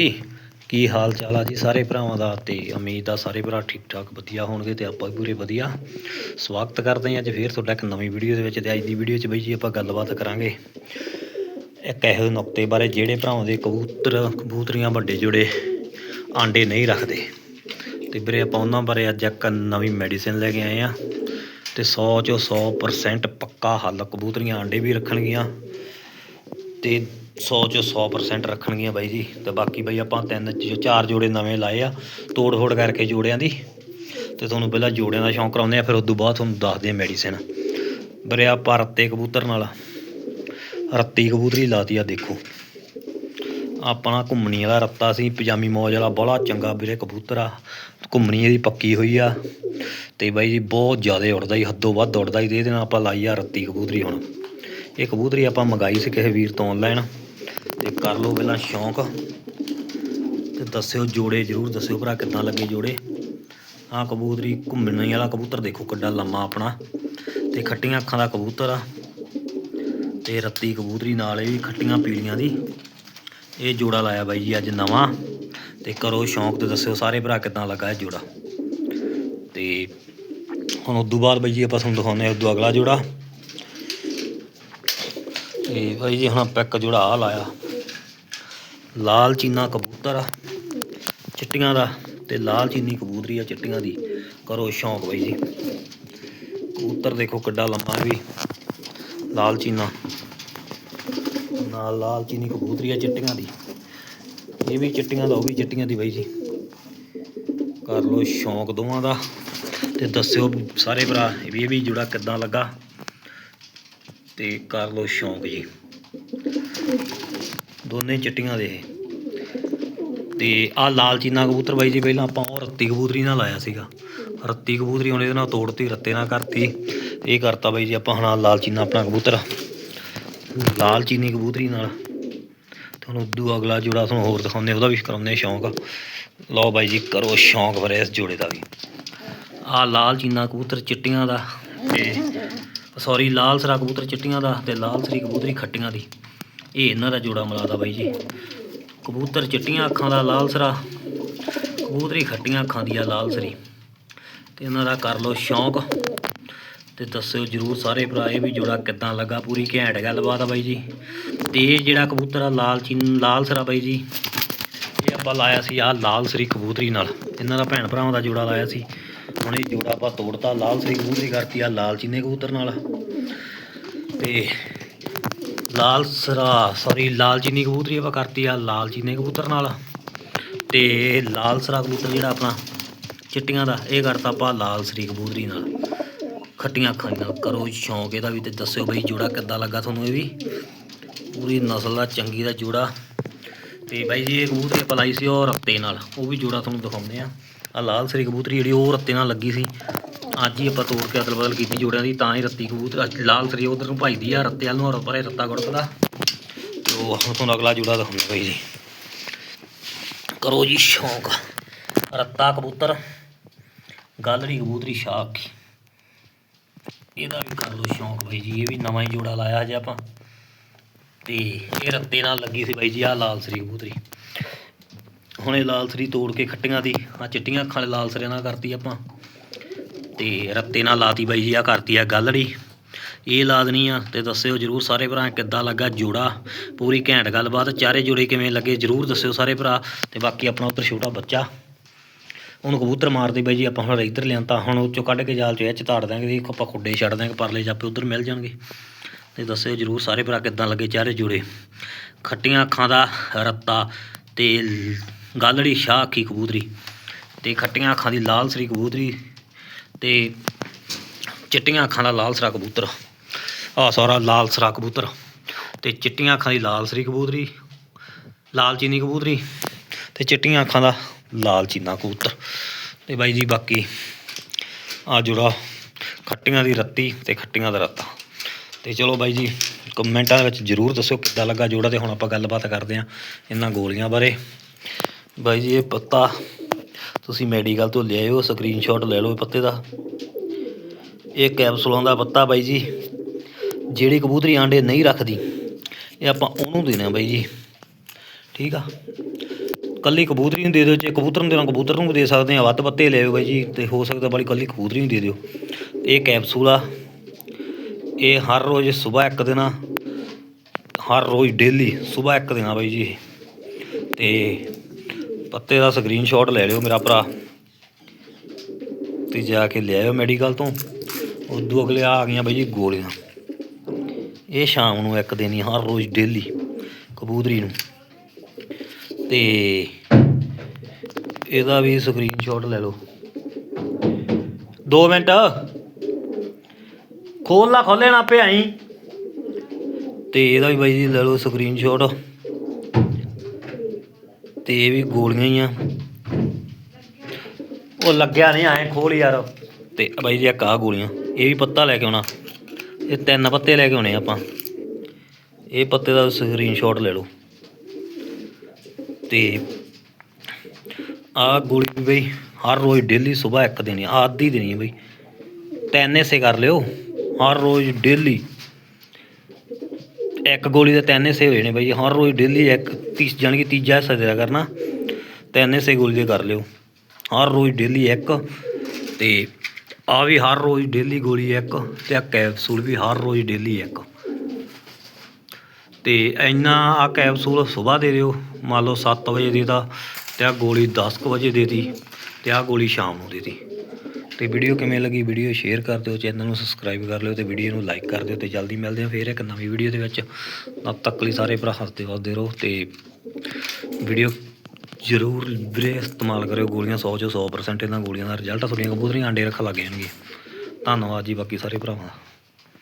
ਜੀ। ਕੀ ਹਾਲ ਚਾਲ ਆ ਜੀ ਸਾਰੇ ਭਰਾਵਾਂ ਦਾ ਤੇ ਉਮੀਦ ਆ ਸਾਰੇ ਭਰਾ ਠੀਕ ਠਾਕ ਵਧੀਆ ਹੋਣਗੇ ਤੇ ਆਪਾਂ ਵੀ ਪੂਰੇ ਵਧੀਆ। ਸਵਾਗਤ ਕਰਦੇ ਹਾਂ ਅੱਜ ਫੇਰ ਤੁਹਾਡਾ ਇੱਕ ਨਵੀਂ ਵੀਡੀਓ ਦੇ ਵਿੱਚ ਤੇ ਅੱਜ ਦੀ ਵੀਡੀਓ 'ਚ ਬਈ ਜੀ ਆਪਾਂ ਗੱਲਬਾਤ ਕਰਾਂਗੇ। ਇੱਕ ਇਹੋ ਜਿਹੇ ਨੁਕਤੇ ਬਾਰੇ ਜਿਹੜੇ ਭਰਾਵਾਂ ਦੇ ਕਬੂਤਰ, ਕਬੂਤਰੀਆਂ ਵੱਡੇ ਜੁੜੇ ਆਂਡੇ ਨਹੀਂ ਰੱਖਦੇ। ਤੇ ਵੀਰੇ ਆਪਾਂ ਉਹਨਾਂ ਬਾਰੇ ਅੱਜ ਇੱਕ ਨਵੀਂ ਮੈਡੀਸਿਨ ਲੈ ਕੇ ਆਏ ਆ ਤੇ 100 ਚੋਂ 100% ਪੱਕਾ ਹੱਲ ਕਬੂਤਰੀਆਂ ਆਂਡੇ ਵੀ ਰੱਖਣਗੀਆਂ। ਤੇ 100 ਚੋਂ 100% ਰੱਖਣਗੀਆਂ ਬਾਈ ਜੀ। ਤੇ ਬਾਕੀ ਬਾਈ ਆਪਾਂ ਤਿੰਨ ਚ- ਚਾਰ ਜੋੜੇ ਨਵੇਂ ਲਾਏ ਆ, ਤੋੜ ਫੋੜ ਕਰਕੇ ਜੋੜਿਆਂ ਦੀ। ਤੇ ਤੁਹਾਨੂੰ ਪਹਿਲਾਂ ਜੋੜਿਆਂ ਦਾ ਸ਼ੌਂਕ ਕਰਾਉਂਦੇ ਆ, ਫਿਰ ਉਸ ਤੋਂ ਬਾਅਦ ਤੁਹਾਨੂੰ ਦੱਸਦੇ ਆ ਮੈਡੀਸਿਨ ਵੀਰੇ ਆਪਾਂ ਰੱਤੇ ਕਬੂਤਰ ਨਾਲ। ਰੱਤੀ ਕਬੂਤਰੀ ਲਾਤੀ ਆ, ਦੇਖੋ। ਆਪਣਾ ਘੁੰਮਣੀ ਵਾਲਾ ਰੱਤਾ ਸੀ, ਪਜਾਮੀ ਮੌਜ ਵਾਲਾ ਬੜਾ ਚੰਗਾ ਵੀਰੇ ਕਬੂਤਰ ਆ। ਘੁੰਮਣੀ ਇਹਦੀ ਪੱਕੀ ਹੋਈ ਆ। ਤੇ ਬਾਈ ਜੀ ਬਹੁਤ ਜ਼ਿਆਦਾ ਉੜਦਾ ਹੀ ਹੱਦੋਂ ਵੱਧ ਉੜਦਾ ਹੀ ਤੇ ਇਹਦੇ ਨਾਲ ਆਪਾਂ ਲਾਈ ਆ ਰੱਤੀ ਕਬੂਤਰੀ ਹੁਣ। ਇਹ ਕਬੂਤਰੀ ਆਪਾਂ ਮੰਗਾਈ ਸੀ ਕਿਸੇ ਵੀਰ ਤੋਂ ਆਨਲਾਈਨ ਤੇ ਕਰ ਲਓ ਪਹਿਲਾਂ ਸ਼ੌਂਕ ਤੇ ਦੱਸਿਓ ਜੋੜੇ ਜਰੂਰ ਦੱਸਿਓ ਭਰਾ ਕਿੱਦਾਂ ਲੱਗੇ ਜੋੜੇ। ਆਹ ਕਬੂਤਰੀ ਘੁੰਮਣੀ ਵਾਲਾ ਕਬੂਤਰ ਦੇਖੋ ਕਿੱਡਾ ਲੰਮਾ ਆਪਣਾ ਤੇ ਖੱਟੀਆਂ ਅੱਖਾਂ ਦਾ ਕਬੂਤਰ ਆ। ਤੇ ਰੱਤੀ ਕਬੂਤਰੀ ਨਾਲ ਇਹ ਵੀ ਖੱਟੀਆਂ ਪੀਲੀਆਂ ਦੀ। ਇਹ ਜੋੜਾ ਲਾਇਆ ਬਾਈ ਜੀ ਅੱਜ ਨਵਾਂ ਤੇ ਕਰੋ ਸ਼ੌਂਕ ਤੇ ਦੱਸਿਓ ਸਾਰੇ ਭਰਾ ਕਿੱਦਾਂ ਲੱਗਾ ਇਹ ਜੋੜਾ। ਤੇ ਹੁਣ ਉਦੋਂ ਬਾਅਦ ਬਾਈ ਜੀ ਆਪਾਂ ਤੁਹਾਨੂੰ ਦਿਖਾਉਂਦੇ ਹਾਂ ਉਦੋਂ ਅਗਲਾ ਜੋੜਾ। ਤੇ ਬਾਈ ਜੀ ਹੁਣ ਆਪਾਂ ਜੁੜਾ ਆ ਲਾਇਆ। ਲਾਲ ਚੀਨਾ ਕਬੂਤਰ ਆ, ਚਿੱਟੀਆਂ ਦਾ ਤੇ ਲਾਲ ਚੀਨੀ ਕਬੂਤਰੀ ਆ ਚਿੱਟੀਆਂ ਦੀ। ਕਰੋ ਸ਼ੌਂਕ ਬਾਈ ਜੀ। ਕਬੂਤਰ ਦੇਖੋ ਕਿੱਡਾ ਲੰਮਾ ਵੀ। ਲਾਲ ਚੀਨਾ। ਨਾਲ ਲਾਲ ਚੀਨੀ ਕਬੂਤਰੀ ਆ ਚਿੱਟੀਆਂ ਦੀ। ਇਹ ਵੀ ਚਿੱਟੀਆਂ ਦਾ, ਉਹ ਵੀ ਚਿੱਟੀਆਂ ਦੀ ਬਾਈ ਜੀ। ਕਰ ਲੋ ਸ਼ੌਂਕ ਦੋਵਾਂ ਦਾ ਤੇ ਦੱਸਿਓ ਸਾਰੇ ਭਰਾ ਵੀ ਇਹ ਵੀ ਜੁੜਾ ਕਿੱਦਾਂ ਲੱਗਾ? ਤੇ ਕਰ ਲੋ ਸ਼ੌਂਕ ਜੀ। ਦੋਨੇ ਚਿੱਟੀਆਂ ਦੇ। ਇਹ। ਤੇ ਆ ਲਾਲ ਚੀਨਾ ਕਬੂਤਰ ਬਾਈ ਜੀ, ਪਹਿਲਾਂ ਆਪਾਂ ਉਹ ਰੱਤੀ ਕਬੂਤਰੀ ਨਾਲ ਲਾਇਆ ਸੀਗਾ। ਰੱਤੀ ਕਬੂਤਰੀ ਹੁਣ ਇਹਦੇ ਨਾਲ ਤੋੜਤੀ, ਰੱਤੇ ਨਾਲ ਕਰਤੀ। ਇਹ ਕਰਤਾ ਬਾਈ ਜੀ ਆਪਾਂ ਹੁਣ ਆਹ ਲਾਲ ਚੀਨਾ ਆਪਣਾ ਕਬੂਤਰ। ਲਾਲ ਚੀਨੀ ਕਬੂਤਰੀ ਨਾਲ। ਤੁਹਾਨੂੰ ਉਦੋਂ ਅਗਲਾ ਜੋੜਾ ਤੁਹਾਨੂੰ ਹੋਰ ਦਿਖਾਉਂਦੇ ਉਹਦਾ ਵੀ ਕਰਾਉਂਦੇ ਸ਼ੌਂਕ। ਲਓ ਬਾਈ ਜੀ, ਕਰੋ ਸ਼ੌਂਕ ਫਿਰ ਇਸ ਜੋੜੇ ਦਾ ਵੀ। ਆ ਲਾਲ ਚੀਨਾ ਕਬੂਤਰ ਚਿੱਟੀਆਂ ਦਾ। ਤੇ ਸੌਰੀ ਲਾਲ ਸਰਾ ਕਬੂਤਰ ਚਿੱਟੀਆਂ ਦਾ ਤੇ ਲਾਲ ਸਰੀ ਕਬੂਤਰੀ ਖੱਟੀਆਂ ਦੀ। ਇਹ ਇਹਨਾਂ ਦਾ ਜੋੜਾ ਮਿਲਾ ਦਾ ਬਾਈ ਜੀ। ਕਬੂਤਰ ਚਿੱਟੀਆਂ ਅੱਖਾਂ ਦਾ ਲਾਲ ਸਰਾ, ਕਬੂਤਰੀ ਖੱਟੀਆਂ ਅੱਖਾਂ ਦੀ ਆ ਲਾਲ ਸਰੀ। ਤੇ ਇਹਨਾਂ ਦਾ ਕਰ ਲਓ ਸ਼ੌਂਕ ਤੇ ਦੱਸਿਓ ਜਰੂਰ ਸਾਰੇ ਭਰਾ ਇਹ ਵੀ ਜੋੜਾ ਕਿੱਦਾਂ ਲੱਗਾ। ਪੂਰੀ ਘੈਂਟ ਗੱਲਬਾਤ ਆ ਬਾਈ ਜੀ। ਤੇ ਇਹ ਜਿਹੜਾ ਕਬੂਤਰ ਆ, ਲਾਲ ਚੀਨ ਲਾਲ ਸਰਾ ਬਾਈ ਜੀ। ਆਪਾਂ ਲਾਇਆ ਸੀ ਆ ਲਾਲ ਸਰੀ ਕਬੂਤਰੀ ਨਾਲ। ਇਹਨਾਂ ਦਾ ਭੈਣ ਭਰਾਵਾਂ ਦਾ ਜੋੜਾ ਲਾਇਆ ਸੀ। ਹੁਣ ਇਹ ਜੋੜਾ ਆਪਾਂ ਤੋੜਤਾ ਲਾਲ ਸ੍ਰੀ ਕਬੂਤਰੀ ਕਰਤੀ ਆ ਲਾਲ ਚੀਨੇ ਕਬੂਤਰ ਨਾਲ। ਤੇ ਲਾਲ ਸਰਾ ਸੌਰੀ ਲਾਲ ਚੀਨੀ ਕਬੂਤਰੀ ਆਪਾਂ ਕਰਤੀ ਆ ਲਾਲ ਚੀਨੇ ਕਬੂਤਰ ਨਾਲ। ਤੇ ਲਾਲ ਸਰਾ ਕਬੂਤਰ ਜਿਹੜਾ ਆਪਣਾ ਚਿੱਟੀਆਂ ਦਾ, ਇਹ ਕਰਤਾ ਆਪਾਂ ਲਾਲ ਸ੍ਰੀ ਕਬੂਤਰੀ ਨਾਲ। ਖੱਟੀਆਂ ਅੱਖਾਂ ਨਾਲ ਕਰੋ ਸ਼ੌਂਕ ਇਹਦਾ ਵੀ ਤੇ ਦੱਸਿਓ ਬਈ ਜੋੜਾ ਕਿੱਦਾਂ ਲੱਗਾ ਤੁਹਾਨੂੰ ਇਹ ਵੀ। ਪੂਰੀ ਨਸਲ ਦਾ ਚੰਗੀ ਦਾ ਜੋੜਾ। ਤੇ ਬਾਈ ਜੀ, ਇਹ ਕਬੂਤਰੀ ਆਪਾਂ ਲਾਈ ਸੀ ਉਹ ਰੱਤੇ ਨਾਲ। ਉਹ ਵੀ ਜੋੜਾ ਤੁਹਾਨੂੰ ਦਿਖਾਉਂਦੇ ਆ ਆ ਲਾਲ ਸਰੀ ਕਬੂਤਰੀ ਜਿਹੜੀ, ਉਹ ਰੱਤੇ ਨਾਲ ਲੱਗੀ ਸੀ। ਅੱਜ ਹੀ ਆਪਾਂ ਤੋੜ ਕੇ ਅਦਲ ਬਦਲ ਕੀਤੀ ਜੋੜਿਆਂ ਦੀ, ਤਾਂ ਹੀ ਰੱਤੀ ਕਬੂਤਰ, ਅੱਜ ਲਾਲ ਸਰੀ ਉਧਰ ਨੂੰ ਭਜਦੀ ਆ, ਰੱਤੇ ਵੱਲ ਨੂੰ, ਔਰ ਪਰੇ ਰੱਤਾ ਗੁੜਕਦਾ ਤੇ ਉਹ ਹੁਣ ਤੁਹਾਨੂੰ ਅਗਲਾ ਜੋੜਾ ਦਿਖਾਉਂਦੇ ਬਾਈ ਜੀ। ਕਰੋ ਜੀ ਸ਼ੌਂਕ। ਰੱਤਾ ਕਬੂਤਰ, ਗਾਲੜੀ ਕਬੂਤਰੀ ਸ਼ਾਖ ਇਹਦਾ ਵੀ ਕਰ ਲਓ ਸ਼ੌਂਕ ਬਾਈ ਜੀ, ਇਹ ਵੀ ਨਵਾਂ ਹੀ ਜੋੜਾ ਲਾਇਆ ਹਜੇ ਆਪਾਂ। ਤੇ ਇਹ ਰੱਤੇ ਨਾਲ ਲੱਗੀ ਸੀ ਬਾਈ ਜੀ, ਆਹ ਲਾਲ ਸਰੀ ਕਬੂਤਰੀ। ਹੁਣ ਇਹ ਲਾਲ ਸਰੀ ਤੋੜ ਕੇ ਖੱਟੀਆਂ ਦੀ ਆ ਚਿੱਟੀਆਂ ਅੱਖਾਂ ਵਾਲੇ ਲਾਲ ਸਰੇ ਨਾਲ ਕਰਤੀ ਆਪਾਂ। ਤੇ ਰੱਤੇ ਨਾਲ ਲਾਤੀ ਬਾਈ ਜੀ ਆ ਕਰਤੀ ਆ ਗੱਲੜੀ। ਇਹ ਲਾ ਦੇਣੀ ਆ ਤੇ ਦੱਸਿਓ ਜਰੂਰ ਸਾਰੇ ਭਰਾ ਕਿੱਦਾਂ ਲੱਗਾ ਜੋੜਾ। ਪੂਰੀ ਘੈਂਟ ਗੱਲਬਾਤ, ਚਾਰੇ ਜੋੜੇ ਕਿਵੇਂ ਲੱਗੇ ਜਰੂਰ ਦੱਸਿਓ ਸਾਰੇ ਭਰਾ। ਤੇ ਬਾਕੀ ਆਪਣਾ ਉੱਧਰ ਛੋਟਾ ਬੱਚਾ। ਹੁਣ ਕਬੂਤਰ ਮਾਰਦੇ ਬਾਈ ਜੀ, ਆਪਾਂ ਹੁਣ ਇੱਧਰ ਲਿਆਂਤਾ। ਹੁਣ ਉਹ ਚੋਂ ਕੱਢ ਕੇ ਜਾਲ ਚੋਂ ਇਹ ਚ ਤਾੜ ਦਾਂਗੇ ਵੀ ਆਪਾਂ ਖੁੱਡੇ ਛੱਡ ਦਾਂਗੇ ਪਰਲੇ ਜਾਪੇ ਉੱਧਰ ਮਿਲ ਜਾਣਗੇ। ਤੇ ਦੱਸਿਓ ਜਰੂਰ, ਸਾਰੇ ਭਰਾ ਕਿੱਦਾਂ ਲੱਗੇ ਚਾਰੇ ਜੁੜੇ। ਖੱਟੀਆਂ ਅੱਖਾਂ ਦਾ ਰੱਤਾ ਤੇ ਗਾਲੜੀ ਸ਼ਾਹ ਅੱਖੀ ਕਬੂਤਰੀ ਤੇ ਖੱਟੀਆਂ ਅੱਖਾਂ ਦੀ ਲਾਲ ਸਰੀ ਕਬੂਤਰੀ ਤੇ ਚਿੱਟੀਆਂ ਅੱਖਾਂ ਦਾ ਲਾਲ ਸਰਾ ਕਬੂਤਰ। ਆ ਸਾਰਾ ਲਾਲ ਸਰਾ ਕਬੂਤਰ। ਤੇ ਚਿੱਟੀਆਂ ਅੱਖਾਂ ਦੀ ਲਾਲ ਸਰੀ ਕਬੂਤਰੀ, ਲਾਲ ਚੀਨੀ ਕਬੂਤਰੀ ਤੇ ਚਿੱਟੀਆਂ ਅੱਖਾਂ ਦਾ ਲਾਲ ਚੀਨਾ ਕਬੂਤਰ। ਤੇ ਬਾਈ ਜੀ ਬਾਕੀ ਆ ਜੁੜਾ ਖੱਟੀਆਂ ਦੀ ਰੱਤੀ ਤੇ ਖੱਟੀਆਂ ਦਾ ਰੱਤਾ। ਤੇ ਚਲੋ ਬਾਈ ਜੀ, ਕਮੈਂਟਾਂ ਵਿੱਚ ਜਰੂਰ ਦੱਸਿਓ ਕਿੱਦਾਂ ਲੱਗਾ ਜੋੜਾ ਤੇ ਹੁਣ ਆਪਾਂ ਗੱਲਬਾਤ ਕਰਦੇ ਆਂ ਇਹਨਾਂ ਗੋਲੀਆਂ ਬਾਰੇ। ਬਾਈ ਜੀ, ਇਹ ਪੱਤਾ ਤੁਸੀਂ ਮੈਡੀਕਲ ਤੋਂ ਲਿਆਇਓ ਸਕਰੀਨਸ਼ਾਟ ਲੈ ਲਓ ਇਹ ਪੱਤੇ ਦਾ। ਇਹ ਕੈਪਸੂਲਾਂ ਦਾ ਪੱਤਾ ਬਾਈ ਜੀ, ਜਿਹੜੀ ਕਬੂਤਰੀ ਆਂਡੇ ਨਹੀਂ ਰੱਖਦੀ, ਇਹ ਆਪਾਂ ਉਹਨੂੰ ਦੇਣਾ ਬਾਈ ਜੀ। ਠੀਕ ਆ? ਕੱਲੀ ਕਬੂਤਰੀ ਨੂੰ ਦੇ ਦਿਓ, ਜੇ ਕਬੂਤਰ ਨੂੰ ਦੇਣਾ, ਕਬੂਤਰ ਨੂੰ ਵੀ ਦੇ ਸਕਦੇ ਆ, ਵੱਧ ਪੱਤੇ ਲੈ ਬਾਈ ਜੀ, ਤੇ ਹੋ ਸਕਦਾ ਬਾਲੀ ਕੱਲੀ ਕਬੂਤਰੀ ਨੂੰ ਦੇ ਦਿਓ। ਇਹ ਕੈਪਸੂਲ ਆ। ਇਹ ਹਰ ਰੋਜ਼ ਸਵੇਰ ਇੱਕ ਦੇਣਾ ਹਰ ਰੋਜ਼ ਡੇਲੀ ਸਵੇਰ ਇੱਕ ਦਿਨ ਆ ਬਾਈ ਜੀ। ਇਹ। ਤੇ ਪੱਤੇ ਦਾ ਸਕਰੀਨਸ਼ਾਟ ਲੈ ਲਿਓ ਮੇਰਾ ਭਰਾ। ਤੇ ਜਾ ਕੇ ਲਿਆਇਓ ਮੈਡੀਕਲ ਤੋਂ। ਉਦੋਂ ਅਗਲੇ ਆ ਗਈਆਂ ਬਾਈ ਜੀ ਗੋਲੀਆਂ। ਇਹ ਸ਼ਾਮ ਨੂੰ ਇੱਕ ਦੇਣੀ ਹਰ ਰੋਜ਼ ਡੇਲੀ ਕਬੂਤਰੀ ਨੂੰ। ਤੇ ਇਹਦਾ ਵੀ ਸਕਰੀਨਸ਼ਾਟ ਲੈ ਲਓ। 2 ਮਿੰਟ। ਖੋਲ ਲਾ ਖੋਲੇ ਨਾ ਪਿਆਈ ਤੇ ਇਹਦਾ ਵੀ ਬਾਈ ਜੀ ਲੈ ਲਓ ਸਕਰੀਨਸ਼ਾਟ ਤੇ ਇਹ ਵੀ ਗੋਲੀਆਂ ਹੀ ਆ। ਉਹ ਲੱਗਿਆ ਨਹੀਂ, ਐ ਖੋਲ ਯਾਰ। ਤੇ ਬਾਈ ਜੀ ਇੱਕ ਆਹ ਗੋਲੀਆਂ, ਇਹ ਵੀ ਪੱਤਾ ਲੈ ਕੇ ਆਉਣਾ। ਇਹ ਤਿੰਨ ਪੱਤੇ ਲੈ ਕੇ ਆਉਣੇ ਆਪਾਂ। ਇਹ ਪੱਤੇ ਦਾ ਸਕਰੀਨਸ਼ਾਟ ਲੈ ਲਓ। ਤੇ ਆਹ ਗੋਲੀ ਵੀ ਬਈ, ਹਰ ਰੋਜ਼ ਡੇਲੀ ਸਵੇਰ ਇੱਕ ਦੇਣੀ ਆ ਆਦੀ ਦੇਣੀ ਬਈ। ਤਿੰਨ ਹਿੱਸੇ ਕਰ ਲਿਓ। ਹਰ ਰੋਜ਼ ਡੇਲੀ ਇੱਕ ਗੋਲੀ ਦੇ ਤਿੰਨ ਹਿੱਸੇ ਹੋਏ ਨੇ ਬਈ ਹਰ ਰੋਜ਼ ਡੇਲੀ ਇੱਕ ਤੀਸ ਜਾਣੀ ਕਿ ਤੀਜਾ ਹਿੱਸਾ ਦਿਆ ਕਰਨਾ। ਤਿੰਨ ਹਿੱਸੇ ਗੋਲੀ ਦੇ ਕਰ ਲਿਓ। ਹਰ ਰੋਜ਼ ਡੇਲੀ ਇੱਕ ਤੇ ਆ ਵੀ ਹਰ ਰੋਜ਼ ਡੇਲੀ ਗੋਲੀ ਇੱਕ ਤੇ ਆ ਕੈਪਸੂਲ ਵੀ ਹਰ ਰੋਜ਼ ਡੇਲੀ ਇੱਕ। ਤੇ ਇੰਨਾ ਆ ਕੈਪਸੂਲ ਸਵੇਰ ਦੇ ਦਿਓ। ਮੰਨ ਲਓ 7 ਵਜੇ ਦੇ ਤਾਂ ਤੇ ਆ ਗੋਲੀ 10 ਕੁ ਵਜੇ ਦੇਤੀ ਤੇ ਆ ਗੋਲੀ ਸ਼ਾਮ ਨੂੰ ਦੇਤੀ। ਤੇ ਵੀਡੀਓ ਕਿਵੇਂ ਲੱਗੀ ਵੀਡੀਓ ਸ਼ੇਅਰ ਕਰ ਦਿਓ, ਚੈਨਲ ਨੂੰ ਸਬਸਕ੍ਰਾਈਬ ਕਰ ਲਿਓ ਤੇ ਵੀਡੀਓ ਨੂੰ ਲਾਈਕ ਕਰ ਦਿਓ ਤੇ ਜਲਦੀ ਮਿਲਦੇ ਹਾਂ ਫੇਰ ਇੱਕ ਨਵੀਂ ਵੀਡੀਓ ਦੇ ਵਿੱਚ। ਤਦ ਤੱਕ ਲਈ ਸਾਰੇ ਭਰਾ ਹੱਸਦੇ ਵਸਦੇ ਰਹੋ ਤੇ ਵੀਡੀਓ ਜ਼ਰੂਰ ਵੀਰੇ ਇਸਤੇਮਾਲ ਕਰਿਓ, ਗੋਲੀਆਂ 100 ਚੋਂ 100% ਇਹਨਾਂ ਗੋਲੀਆਂ ਦਾ ਰਿਜ਼ਲਟ ਆ, ਤੁਹਾਡੀਆਂ ਕਬੂਤਰੀਆਂ ਆਂਡੇ ਰੱਖਣ ਲੱਗ ਜਾਣਗੇ। ਧੰਨਵਾਦ ਜੀ ਬਾਕੀ ਸਾਰੇ ਭਰਾਵਾਂ ਦਾ।